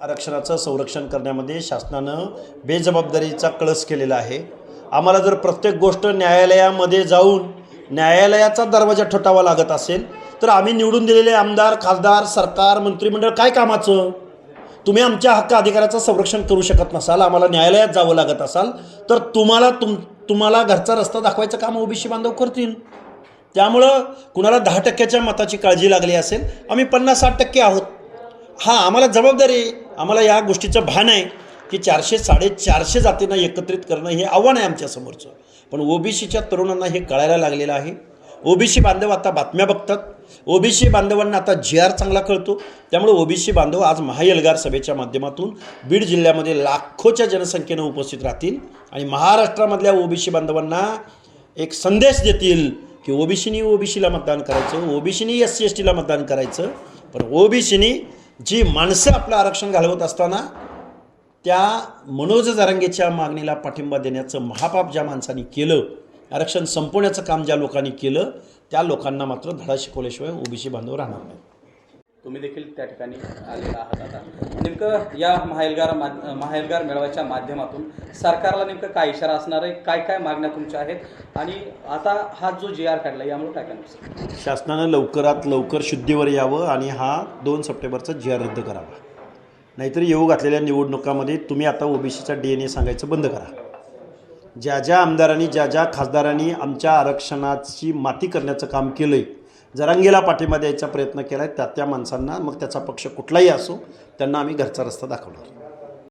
आरक्षणाचं संरक्षण करण्यामध्ये शासनानं बेजबाबदारीचा कळस केलेला आहे. आम्हाला जर प्रत्येक गोष्ट न्यायालयामध्ये जाऊन न्यायालयाचा दरवाजा ठोठावा लागत असेल तर आम्ही निवडून दिलेले आमदार खासदार सरकार मंत्रिमंडळ काय कामाचं? तुम्ही आमच्या हक्क अधिकाराचं संरक्षण करू शकत नसाल आम्हाला न्यायालयात जावं लागत असाल तर तुम्हाला तुम तुम्हाला घरचा रस्ता दाखवायचं काम ओबीसी बांधव करतील. त्यामुळं कुणाला दहा टक्क्याच्या मताची काळजी लागली असेल आम्ही पन्नास साठ टक्के आहोत. हां आम्हाला जबाबदारी आहे. आम्हाला या गोष्टीचं भान आहे की चारशे साडेचारशे जातींना एकत्रित करणं हे आव्हान आहे आमच्यासमोरचं पण ओबीसीच्या तरुणांना हे कळायला लागलेलं आहे. ओबीसी बांधव आता बातम्या बघतात. ओबीसी बांधवांना आता जी आर चांगला कळतो. त्यामुळे ओबीसी बांधव आज महाएल्गार सभेच्या माध्यमातून बीड जिल्ह्यामध्ये लाखोच्या जनसंख्येनं उपस्थित राहतील आणि महाराष्ट्रामधल्या ओबीसी बांधवांना एक संदेश देतील की ओबीसीनी ओबीसीला मतदान करायचं ओबीसीनी एस सी एस टीला मतदान करायचं पण ओबीसीनी जी माणसं आपलं आरक्षण घालवत असताना त्या मनोज जारंगेच्या मागणीला पाठिंबा देण्याचं महापाप ज्या माणसांनी केलं आरक्षण संपवण्याचं काम ज्या लोकांनी केलं त्या लोकांना मात्र धडा शिकवल्याशिवाय ओबीसी बांधव राहणार नाही तुम्ही देखील त्या ठिकाणी आलेला आहात आता. नेमकं या महाएल्गार माहेलगार महाएल्गार मेळाव्याच्या माध्यमातून सरकारला नेमकं काय इशारा असणार आहे? काय काय मागण्या तुमच्या आहेत? आणि आता हा जो जी आर काढला यामुळे काय करणार शासनानं लवकरात लवकर शुद्धीवर यावं आणि हा दोन सप्टेंबरचा जी आर रद्द करावा. नाहीतर येऊ घातलेल्या निवडणुकामध्ये तुम्ही आता ओबीसीचा डी एन ए सांगायचं बंद करा. ज्या ज्या आमदारांनी ज्या ज्या खासदारांनी आमच्या आरक्षणाची माती करण्याचं काम केलं आहे जरांगीला पाठिंबा द्यायचा प्रयत्न केला आहे त्या त्या माणसांना मग त्याचा पक्ष कुठलाही असो त्यांना आम्ही घरचा रस्ता दाखवणार.